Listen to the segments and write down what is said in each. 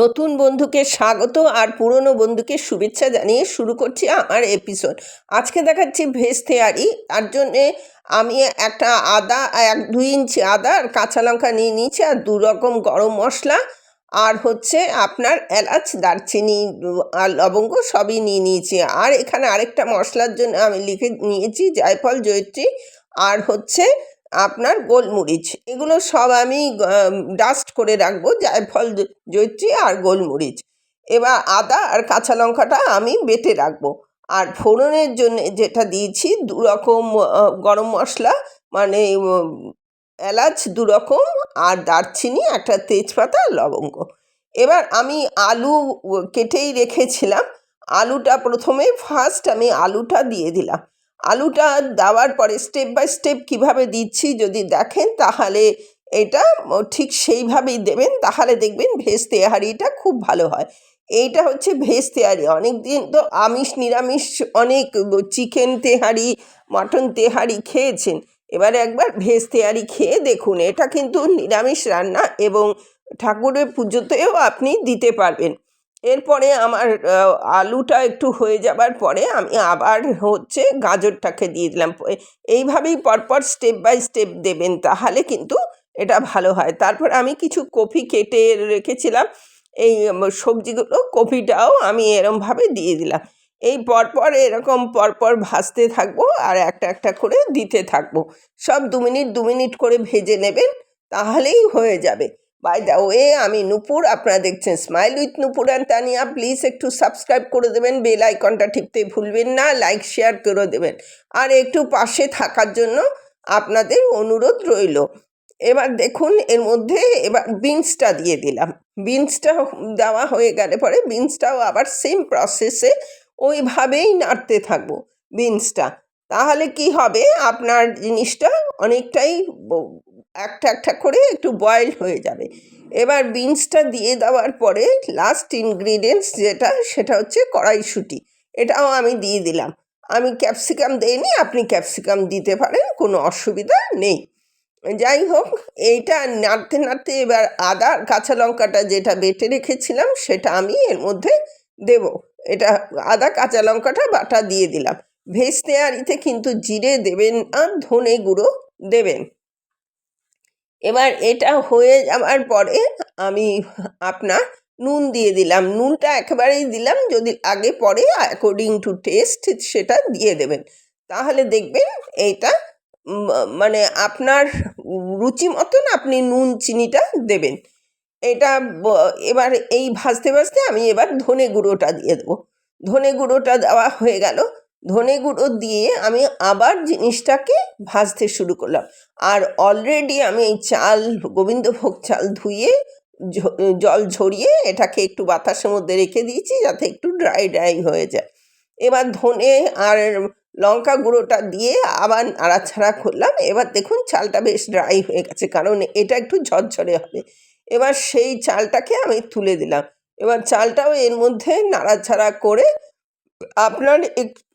নতুন বন্ধুকে স্বাগত আর পুরনো বন্ধুকে শুভেচ্ছা জানিয়ে শুরু করছি আমার এপিসোড আজকে দেখাচ্ছি ভেজ থেয়ারি তার জন্যে আমি একটা আদা, এক দুই ইঞ্চি আদা আর কাঁচা লঙ্কা নিয়ে নিয়েছি আর দু রকম গরম মশলা আর হচ্ছে আপনার এলাচ, দারচিনি, আর লবঙ্গ সবই নিয়ে নিয়েছি। আর এখানে আরেকটা মশলার জন্য আমি লিখে নিয়েছি জায়ফল, জয়ত্রী আর হচ্ছে আপনার গোলমরিচ। এগুলো সব আমি ডাস্ট করে রাখব জায়ফল জ- জয়িত্রী আর গোলমরিচ। এবার আদা আর কাঁচা লঙ্কাটা আমি বেটে রাখব। আর ফোড়নের জন্য যেটা দিয়েছি দু রকম গরম মশলা মানে এলাচ দু রকম আর দারচিনি, একটা তেজপাতা আর লবঙ্গ। এবার আমি আলু কেটেই রেখেছিলাম। আলুটা প্রথমে ফার্স্ট আমি আলুটা দিয়ে দিলাম। আলুটা দেওয়ার পরে স্টেপ বাই স্টেপ কীভাবে দিচ্ছি যদি দেখেন, তাহলে এটা ঠিক সেইভাবেই দেবেন। তাহলে দেখবেন ভেজ তেহারিটা খুব ভালো হয়। এইটা হচ্ছে ভেজ তেহারি অনেক দিন তো আমিষ, নিরামিষ অনেক চিকেন তেহারি মটন তেহারি খেয়েছেন। এবারে একবার ভেজ তেহারি খেয়ে দেখুন। এটা কিন্তু নিরামিষ রান্না এবং ঠাকুরের পুজোতেও আপনি দিতে পারবেন। এরপরে আমার আলুটা একটু হয়ে যাবার পরে আমি আবার হচ্ছে গাজরটাকে দিয়ে দিলাম। এইভাবেই পরপর স্টেপ বাই স্টেপ দেবেন, তাহলে কিন্তু এটা ভালো হয়। তারপর আমি কিছু কপি কেটে রেখেছিলাম, এই সবজিগুলো কপিটাও আমি এরমভাবে দিয়ে দিলাম। এই পরপর এরকম পরপর ভাজতে থাকব আর একটা একটা করে দিতে থাকব। সব দু মিনিট দু মিনিট করে ভেজে নেবেন, তাহলেই হয়ে যাবে। বাই দ্য ওয়ে আমি নুপুর, আপনারা দেখছেন smile with Nupur and Tania. Please একটু সাবস্ক্রাইব করে দেবেন বেল আইকনটা টিপতে ভুলবেন না লাইক শেয়ার করে দেবেন। আর একটু পাশে থাকার জন্য আপনাদের অনুরোধ রইল। এবার দেখুন, এর মধ্যে এবার বিনসটা দিয়ে দিলাম। বিনসটা দেওয়া হয়ে গেলে পরে বিনসটাও আবার সেম প্রসেসে ওইভাবেই নাড়তে থাকব বিনসটা তাহলে কি হবে? আপনার জিনিসটা অনেকটাই একটা একটা করে একটু বয়েল হয়ে যাবে। এবার বিনসটা দিয়ে দেওয়ার পরে লাস্ট ইনগ্রিডিয়েন্টস যেটা, সেটা হচ্ছে কড়াইশুঁটি। এটাও আমি দিয়ে দিলাম। আমি ক্যাপসিকাম দিইনি, আপনি ক্যাপসিকাম দিতে পারেন, কোনো অসুবিধা নেই। যাই হোক, এইটা নাড়তে নাড়তে এবার আদা কাঁচা লঙ্কাটা যেটা বেটে রেখেছিলাম, সেটা আমি এর মধ্যে দেব। এটা আদা, কাঁচা লঙ্কাটা বাটা দিয়ে দিলাম। ভেজ তেয়ারিতে কিন্তু জিরে দেবেন না ধনে গুঁড়ো দেবেন। এবার এটা হয়ে যাওয়ার পরে আমি আপনার নুন দিয়ে দিলাম। নুনটা একেবারেই দিলাম, যদি আগে পরে অ্যাকর্ডিং টু টেস্ট সেটা দিয়ে দেবেন। তাহলে দেখবেন এইটা মানে আপনার রুচি মতন আপনি নুন চিনিটা দেবেন। এটা এবার এই ভাজতে ভাজতে আমি এবার ধনে গুঁড়োটা দিয়ে দেবো। ধনে গুঁড়োটা দেওয়া হয়ে গেল। ধনে গুঁড়ো দিয়ে আমি আবার জিনিসটাকে ভাজতে শুরু করলাম। আর অলরেডি আমি এই চাল, গোবিন্দভোগ চাল ধুয়ে জল ঝরিয়ে এটাকে একটু বাতাসের মধ্যে রেখে দিয়েছি যাতে একটু ড্রাই ড্রাই হয়ে যায়। এবার ধনে আর লঙ্কা গুঁড়োটা দিয়ে আবার নাড়াছাড়া করলাম। এবার দেখুন চালটা বেশ ড্রাই হয়ে গেছে কারণ এটা একটু ঝরঝরে হবে। এবার সেই চালটাকে আমি তুলে দিলাম। এবার চালটাও এর মধ্যে নাড়াছাড়া করে আপনার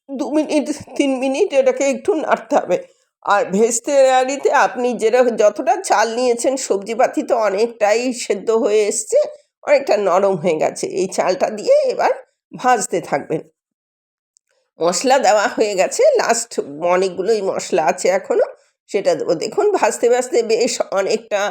দু মিনিট, তিন মিনিট এটাকে একটু নাড়তে হবে। আর ভেস্তে তেয়ারিতে আপনি যেরকম যতটা চাল নিয়েছেন, সবজিপাতি তো অনেকটাই সেদ্ধ হয়ে এসছে, অনেকটা নরম হয়ে গেছে। এই চালটা দিয়ে এবার ভাজতে থাকবেন। মশলা দেওয়া হয়ে গেছে। লাস্ট অনেকগুলোই মশলা আছে এখনও সেটা দেবো। দেখুন, ভাজতে ভাজতে বেশ অনেকটা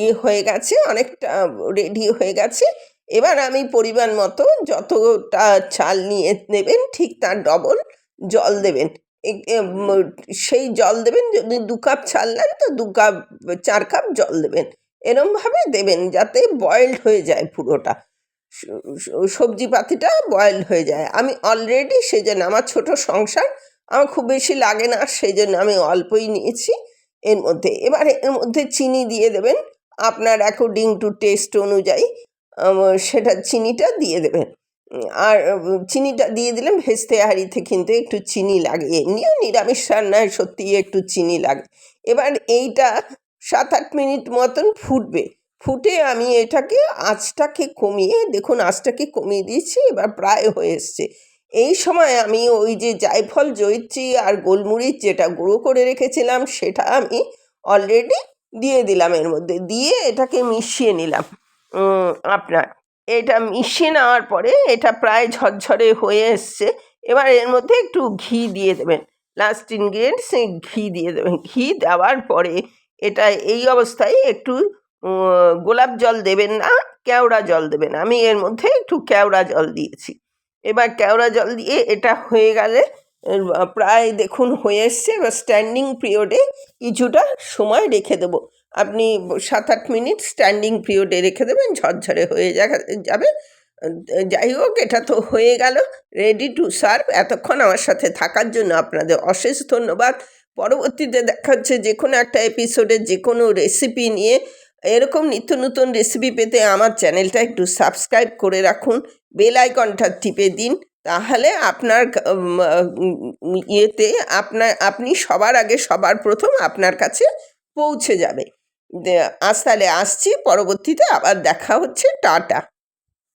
ইয়ে হয়ে গেছে, অনেকটা রেডি হয়ে গেছে। এবার আমি পরিমাণ মতো যতটা চাল নিয়ে নেবেন, ঠিক তার ডবল জল দেবেন। সেই জল দেবেন, যদি দু কাপ চাল নেন তো দু কাপ, চার কাপ জল দেবেন। এরমভাবে দেবেন যাতে বয়েলড হয়ে যায় পুরোটা। সবজি পাতিটা বয়েল হয়ে যায়। আমি অলরেডি সেই জন্য আমার ছোটো সংসার, আমার খুব বেশি লাগে না সেই জন্য আমি অল্পই নিয়েছি এর মধ্যে। এবার এর মধ্যে চিনি দিয়ে দেবেন। আপনার অ্যাকর্ডিং টু টেস্ট অনুযায়ী সেটা চিনিটা দিয়ে দেবেন। আর চিনিটা দিয়ে দিলাম ভেস্তে হাঁড়িতে কিন্তু একটু চিনি লাগে। এমনিও নিরামিষ রান্নায় সত্যিই একটু চিনি লাগে। এবার এইটা সাত আট মিনিট মতন ফুটবে। ফুটে আমি এটাকে আঁচটাকে কমিয়ে, দেখুন আঁচটাকে কমিয়ে দিয়েছি, এবার প্রায় হয়ে এসছে। এই সময় আমি ওই যে জায়ফল, জয়িত্রী আর গোলমরিচ যেটা গুঁড়ো করে রেখেছিলাম, সেটা আমি অলরেডি দিয়ে দিলাম এর মধ্যে। দিয়ে এটাকে মিশিয়ে নিলাম। আপনার। এটা মিশিয়ে নেওয়ার পরে এটা প্রায় ঝরঝরে হয়ে এসছে। এবার এর মধ্যে একটু ঘি দিয়ে দেবেন। লাস্ট ইনগ্রিডিয়েন্ট সেই ঘি দিয়ে দেবেন। ঘি দেওয়ার পরে এটা এই অবস্থায় একটু গোলাপ জল দেবেন না, কেওড়া জল দেবেন। আমি এর মধ্যে একটু কেওড়া জল দিয়েছি। এবার কেওড়া জল দিয়ে এটা হয়ে গেলে প্রায় দেখুন হয়ে এসছে। এবার স্ট্যান্ডিং পিরিয়ডে কিছুটা সময় রেখে দেবো। আপনি সাত আট মিনিট স্ট্যান্ডিং পিরিয়ডে রেখে দেবেন, ঝরঝরে হয়ে যাবে। যাই হোক, এটা তো হয়ে গেল। রেডি টু সার্ভ এতক্ষণ আমার সাথে থাকার জন্য আপনাদের অশেষ ধন্যবাদ। পরবর্তীতে দেখা হচ্ছে যে কোনো একটা এপিসোডে যে কোনো রেসিপি নিয়ে। এরকম নিত্য নতুন রেসিপি পেতে আমার চ্যানেলটা একটু সাবস্ক্রাইব করে রাখুন। বেল আইকনটা টিপে দিন। তাহলে আপনার ইয়েতে আপনার, আপনি সবার আগে সবার প্রথম আপনার কাছে পৌঁছে যাবে। আজ তাহলে আসছি পরবর্তীতে আবার দেখা হচ্ছে টাটা।